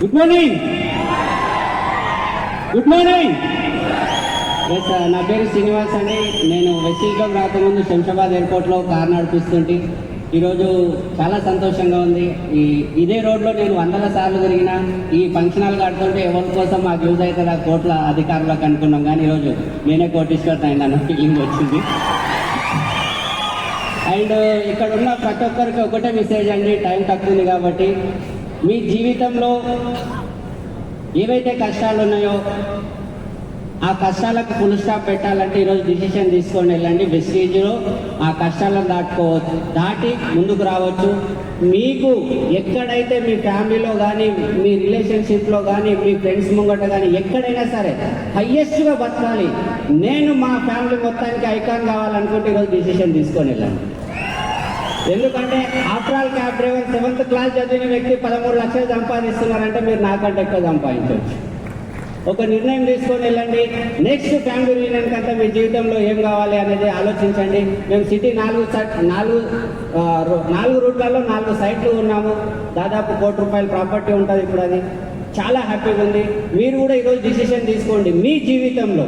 Good morning good morning yes నా పేరు శ్రీనివాస్ అండి. నేను వెస్టిల్గా రాకముందు శంషాబాద్ ఎయిర్పోర్ట్లో కార్ నడిపిస్తుంటే. ఈరోజు చాలా సంతోషంగా ఉంది. ఈ ఇదే రోడ్లో నేను వందల సార్లు తిరిగిన ఈ ఫంక్షన్ హాల్ కడుతుంటే ఎవరి కోసం మాకు యూజ్ అవుతుంది ఆ కోట్ల అధికారులకు అనుకున్నాం. కానీ ఈరోజు నేనే కోటీశ్వర్ అయిందన్న ఫీలింగ్ వచ్చింది. అండ్ ఇక్కడ ఉన్న ప్రతి ఒక్కరికి ఒకటే మెసేజ్ అండి. టైం తక్కువ ఉంది కాబట్టి మీ జీవితంలో ఏవైతే కష్టాలు ఉన్నాయో ఆ కష్టాలకు ఫుల్ స్టాప్ పెట్టాలంటే ఈరోజు డిసిషన్ తీసుకొని వెళ్ళండి. వెస్టేజ్లో ఆ కష్టాలను దాటుకోవచ్చు దాటి ముందుకు రావచ్చు. మీకు ఎక్కడైతే మీ ఫ్యామిలీలో కానీ మీ రిలేషన్షిప్లో కానీ మీ ఫ్రెండ్స్ ముంగట కానీ ఎక్కడైనా సరే హయ్యెస్ట్గా బతకాలి. నేను మా ఫ్యామిలీ మొత్తానికి ఐకాన్ కావాలనుకుంటే ఈరోజు డిసిషన్ తీసుకొని వెళ్ళండి. ఎందుకంటే సెవెంత్ క్లాస్ చదివిన వ్యక్తి పదమూడు లక్షలు సంపాదిస్తున్నారంటే మీరు నాకంటే ఎక్కువ సంపాదించవచ్చు. ఒక నిర్ణయం తీసుకొని వెళ్ళండి. నెక్స్ట్ ఫ్యామిలీ రీయూనియన్ కంటే మీ జీవితంలో ఏం కావాలి అనేది ఆలోచించండి. మేము సిటీ నాలుగు సైట్ నాలుగు నాలుగు రూట్లలో నాలుగు సైట్లు ఉన్నాము. దాదాపు కోటి రూపాయల ప్రాపర్టీ ఉంటుంది ఇప్పుడు అది. చాలా హ్యాపీగా ఉంది. మీరు కూడా ఈరోజు డిసిషన్ తీసుకోండి. మీ జీవితంలో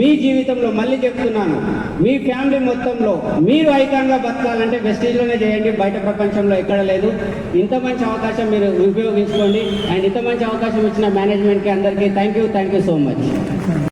మీ జీవితంలో మళ్ళీ చెప్తున్నాను. మీ ఫ్యామిలీ మొత్తంలో మీరు ఐకాన్గా బతకాలంటే వెస్టేజ్లోనే చేయండి. బయట ప్రపంచంలో ఎక్కడ లేదు. ఇంత మంచి అవకాశం మీరు ఉపయోగించుకోండి. అండ్ ఇంత మంచి అవకాశం ఇచ్చిన మేనేజ్మెంట్కి అందరికీ thank you thank you so much